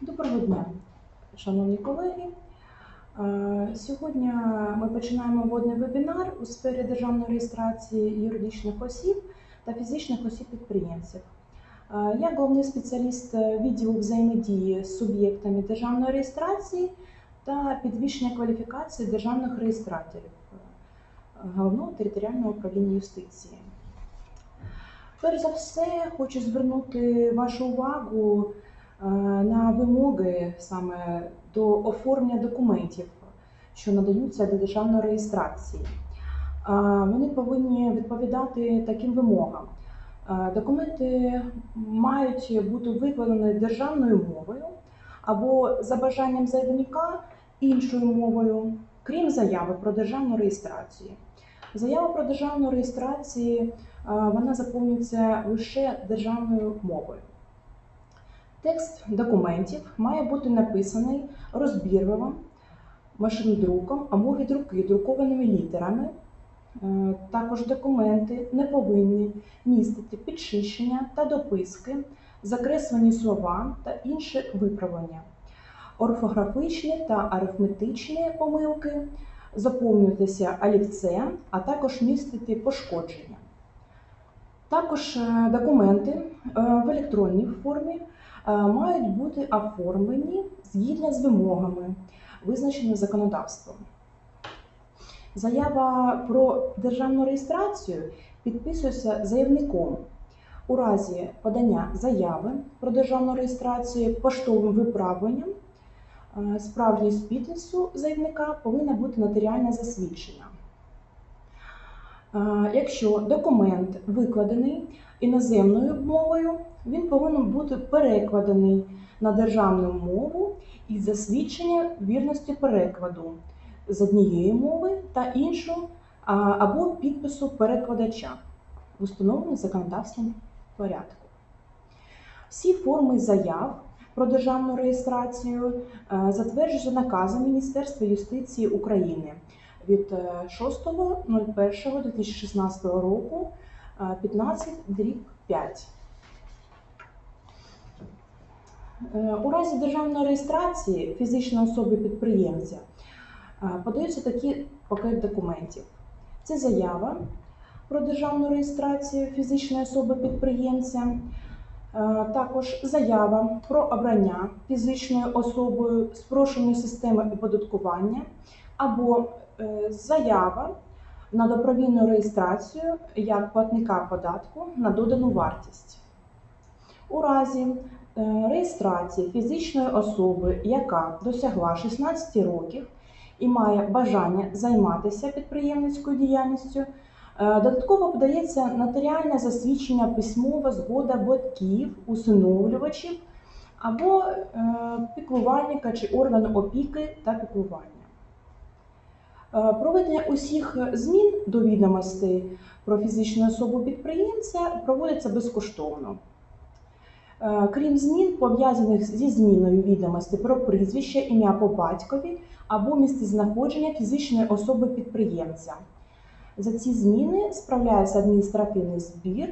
Доброго дня, шановні колеги. Е, Сьогодні ми починаємо водний вебінар у сфері державної реєстрації юридичних осіб та фізичних осіб-підприємців. Е, Я головний спеціаліст відділу взаємодії з суб'єктами державної реєстрації та підвищення кваліфікації державних реєстраторів е, Головного територіального управління юстиції. Перш за все, хочу звернути вашу увагу на вимоги саме до оформлення документів, що надаються до державної реєстрації. Е, Вони повинні відповідати таким вимогам. Е, Документи мають бути викладені державною мовою або за бажанням заявника іншою мовою, крім заяви про державну реєстрацію. Заява про державну реєстрацію е, вона заповнюється лише державною мовою. Текст документів має бути написаний розбірливо, машинодруком або від руки друкованими літерами. Е, Також документи не повинні містити підчищення та дописки, закреслені слова та інші виправлення, орфографічні та арифметичні помилки, заповнюватися олівцем, а також містити пошкодження. Також е, документи е, в електронній формі мають бути оформлені згідно з вимогами, визначеними законодавством. Заява про державну реєстрацію підписується заявником у разі подання заяви про державну реєстрацію поштовим виправленням. е, Справжність підпису заявника повинна бути нотаріальне засвідчення. Якщо документ викладений іноземною мовою, він повинен бути перекладений на державну мову із засвідчення вірності перекладу з однієї мови та іншу або підпису перекладача в установленому законодавством порядку. Всі форми заяв про державну реєстрацію е, затверджуються наказом Міністерства юстиції України від е, 6.01.2016 року е, 15 дріб 5. Е, У разі державної реєстрації фізичної особи підприємця е, подаються такі пакет документів. Це заява про державну реєстрацію фізичної особи підприємця, е, також заява про обрання фізичною особою спрощеної системи оподаткування або е, заява на добровільну реєстрацію як платника податку на додану вартість. У разі е, реєстрації фізичної особи, яка досягла 16 років і має бажання займатися підприємницькою діяльністю, е, додатково подається нотаріальне засвідчення письмова згода батьків, усиновлювачів або е, піклувальника чи органу опіки та піклування. Е, Проведення усіх змін до відомостей про фізичну особу підприємця проводиться безкоштовно. Е, Крім змін, пов'язаних зі зміною відомостей про прізвище, ім'я по батькові або місцезнаходження фізичної особи підприємця. За ці зміни справляється адміністративний збір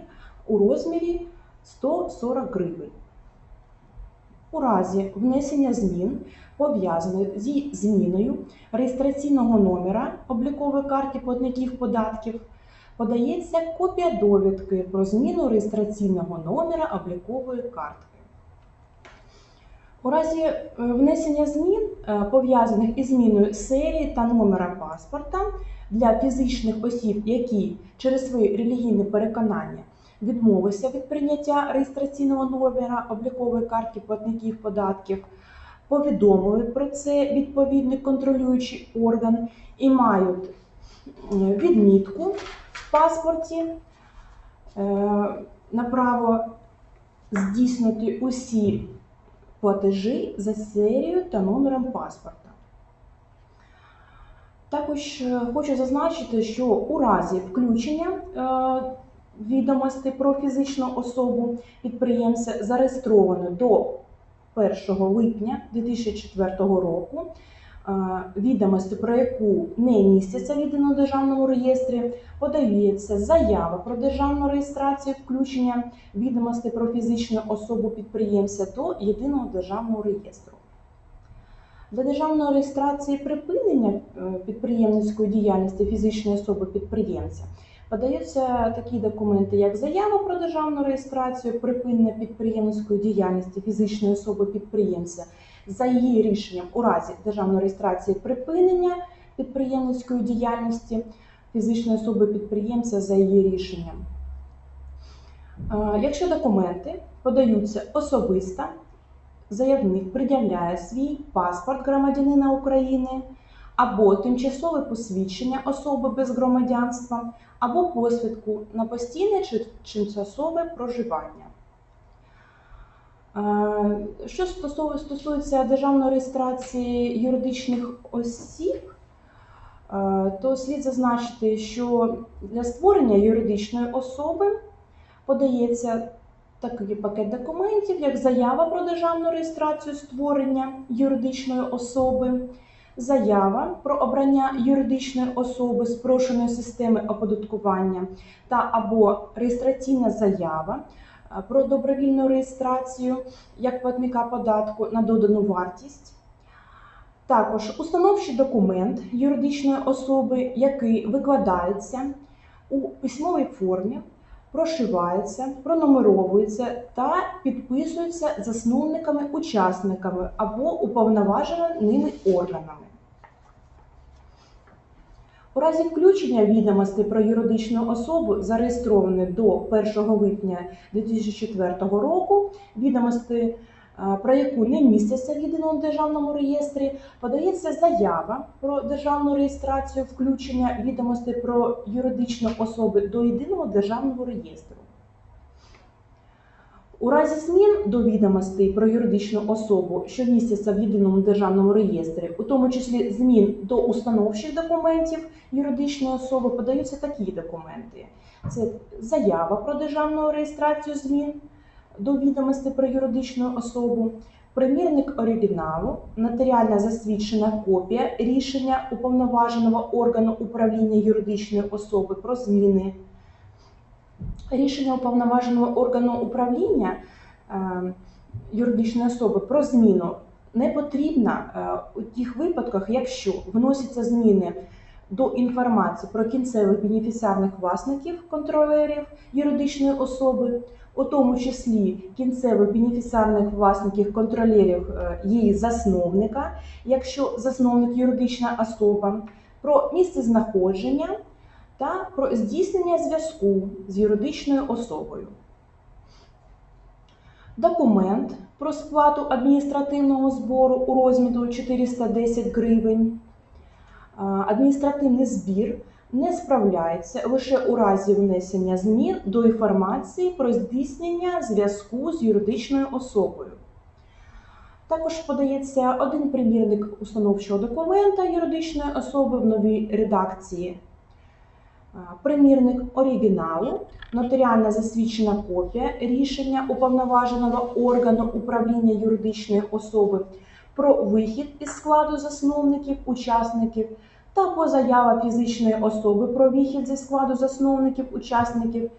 у розмірі 140 гривень. У разі внесення змін, пов'язаних зі зміною реєстраційного номера облікової карти платників податків, подається копія довідки про зміну реєстраційного номера облікової картки. У разі е, внесення змін, е, пов'язаних із зміною серії та номера паспорта для фізичних осіб, які через свої релігійні переконання відмовилися від прийняття реєстраційного номера облікової картки платників податків, повідомили про це відповідний контролюючий орган і мають відмітку в паспорті е, на право здійснити усі платежі за серією та номером паспорта. Також е, хочу зазначити, що у разі включення е, відомостей про фізичну особу підприємця зареєстровано до 1 липня 2004 року відомості, про яку не містяться в єдиному державному реєстрі, подається заява про державну реєстрацію включення відомостей про фізичну особу підприємця до єдиного державного реєстру. Для державної реєстрації припинення е, підприємницької діяльності фізичної особи підприємця подаються такі документи, як заява про державну реєстрацію припинення підприємницької діяльності фізичної особи підприємця за її рішенням у разі державної реєстрації припинення підприємницької діяльності фізичної особи підприємця за її рішенням. Якщо документи подаються особисто, заявник пред'являє свій паспорт громадянина України або тимчасове посвідчення особи без громадянства, або посвідку на постійне чи тимчасове проживання. Е, Що стосується державної реєстрації юридичних осіб, е, то слід зазначити, що для створення юридичної особи подається такий пакет документів, як заява про державну реєстрацію створення юридичної особи, заява про обрання юридичної особи спрощеної системи оподаткування та або реєстраційна заява е, про добровільну реєстрацію як платника податку на додану вартість. Також установчий документ юридичної особи, який викладається у письмовій формі, прошивається, пронумеровується та підписується засновниками, учасниками або уповноваженими органами. У разі включення відомостей про юридичну особу, зареєстровані до 1 липня 2004 року, відомості, про яку не містяться в єдиному державному реєстрі, подається заява про державну реєстрацію включення відомостей про юридичну особу до єдиного державного реєстру. У разі змін до відомостей про юридичну особу, що містяться в єдиному державному реєстрі, у тому числі змін до установчих документів юридичної особи, подаються такі документи: це заява про державну реєстрацію змін до відомостей про юридичну особу, примірник оригіналу, нотаріально засвідчена копія рішення уповноваженого органу управління юридичної особи про зміни. Рішення уповноваженого органу управління е, юридичної особи про зміну не потрібно е, у тих випадках, якщо вносяться зміни до інформації про кінцевих бенефіціарних власників контролерів юридичної особи, у тому числі кінцевих бенефіціарних власників контролерів е, її засновника, якщо засновник юридична особа, про місце знаходження та про здійснення зв'язку з юридичною особою. Документ про сплату адміністративного збору у розміру 410 гривень. Адміністративний збір не справляється лише у разі внесення змін до інформації про здійснення зв'язку з юридичною особою. Також подається один примірник установчого документа юридичної особи в новій редакції. Примірник оригіналу, нотаріально засвідчена копія рішення уповноваженого органу управління юридичної особи про вихід із складу засновників, учасників та або заява фізичної особи про вихід зі складу засновників, учасників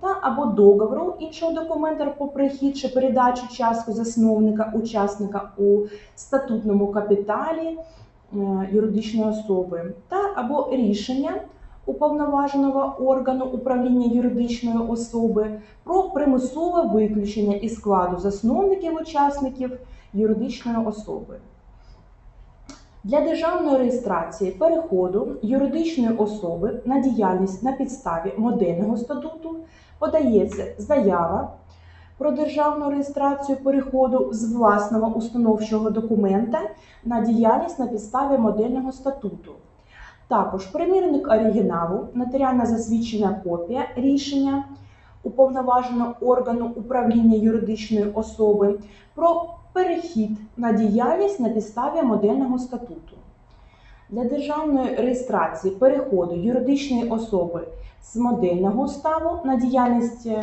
та або договору іншого документа про прихід чи передачу частку засновника, учасника у статутному капіталі е, юридичної особи та або рішення уповноваженого органу управління юридичної особи про примусове виключення із складу засновників учасників юридичної особи. Для державної реєстрації переходу юридичної особи на діяльність на підставі модельного статуту подається заява про державну реєстрацію переходу з власного установчого документа на діяльність на підставі модельного статуту. Також примірник оригіналу, нотаріально засвідчена копія рішення уповноваженого органу управління юридичної особи про перехід на діяльність на підставі модельного статуту. Для державної реєстрації переходу юридичної особи з модельного уставу на діяльність е,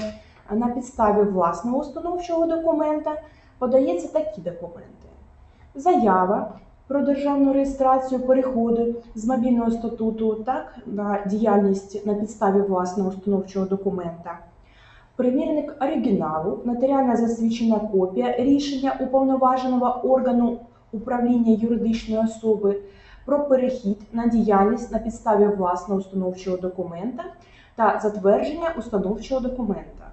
на підставі власного установчого документа подається такі документи: заява про державну реєстрацію переходу з мобільного статуту так, на діяльність на підставі власного установчого документа. Примірник оригіналу, нотаріально засвідчена копія рішення уповноваженого органу управління юридичної особи про перехід на діяльність на підставі власного установчого документа та затвердження установчого документа.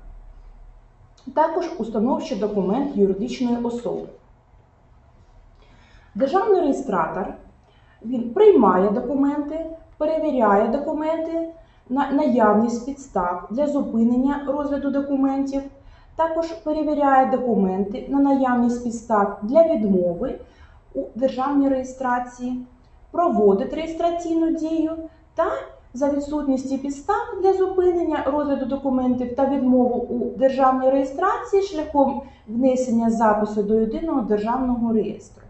Також установчий документ юридичної особи. Державний реєстратор він приймає документи, перевіряє документи на наявність підстав для зупинення розгляду документів. Також перевіряє документи на наявність підстав для відмови у державній реєстрації, проводить реєстраційну дію та за відсутністю підстав для зупинення розгляду документів та відмову у державній реєстрації шляхом внесення запису до єдиного державного реєстру.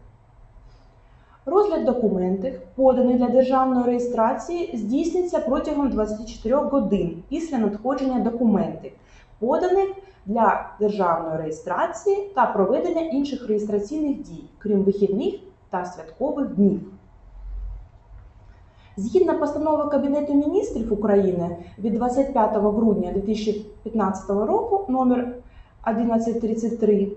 Розгляд документів, поданий для державної реєстрації, здійснюється протягом 24 годин після надходження документів, поданих для державної реєстрації та проведення інших реєстраційних дій, крім вихідних та святкових днів. Згідно постанови Кабінету міністрів України від 25 грудня 2015 року номер 1133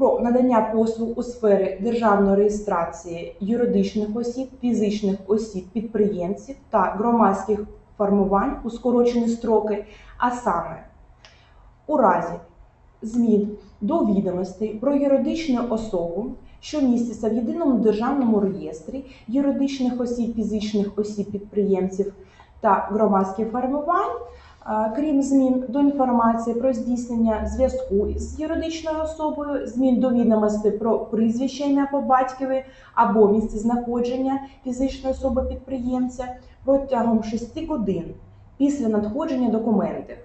про надання послуг у сфері державної реєстрації юридичних осіб, фізичних осіб, підприємців та громадських формувань у скорочені строки, а саме у разі змін до відомостей про юридичну особу, що міститься в єдиному державному реєстрі юридичних осіб, фізичних осіб, підприємців та громадських формувань. Крім змін до інформації про здійснення зв'язку з юридичною особою, змін до відомостей про прізвище ім'я по батькові або місце знаходження фізичної особи підприємця протягом 6 годин після надходження документів,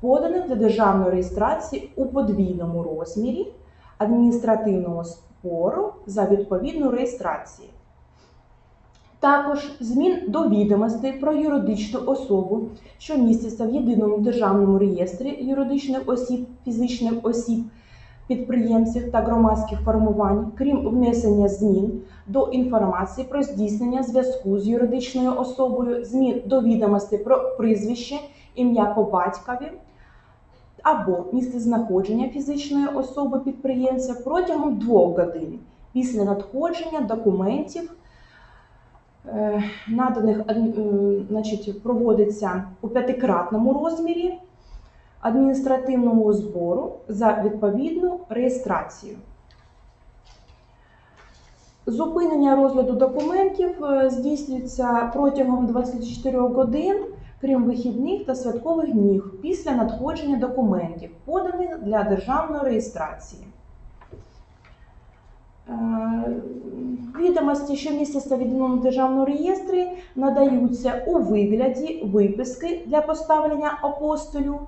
поданих для державної реєстрації у подвійному розмірі адміністративного спору за відповідну реєстрацію. Також змін до відомостей про юридичну особу, що містяться в єдиному державному реєстрі юридичних осіб, фізичних осіб, підприємців та громадських формувань, крім внесення змін до інформації про здійснення зв'язку з юридичною особою, змін до відомостей про прізвище, ім'я по батькові або місцезнаходження фізичної особи підприємця протягом двох годин після надходження документів наданих е, значить, проводиться у п'ятикратному розмірі адміністративного збору за відповідну реєстрацію. Зупинення розгляду документів е, здійснюється протягом 24 годин, крім вихідних та святкових днів, після надходження документів, поданих для державної реєстрації. Е, Відомості, що містяться в єдиному державному реєстрі, надаються у вигляді виписки для поставлення апостолю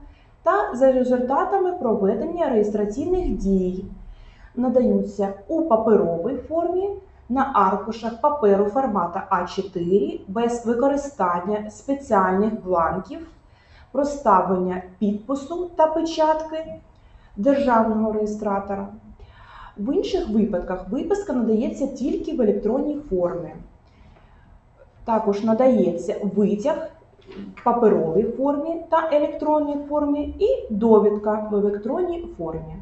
та за результатами проведення реєстраційних дій. Надаються у паперовій формі на аркушах паперу формата А4 без використання спеціальних бланків, проставлення підпису та печатки державного реєстратора. В інших випадках виписка надається тільки в електронній формі. Також надається витяг в паперовій формі та електронній формі і довідка в електронній формі.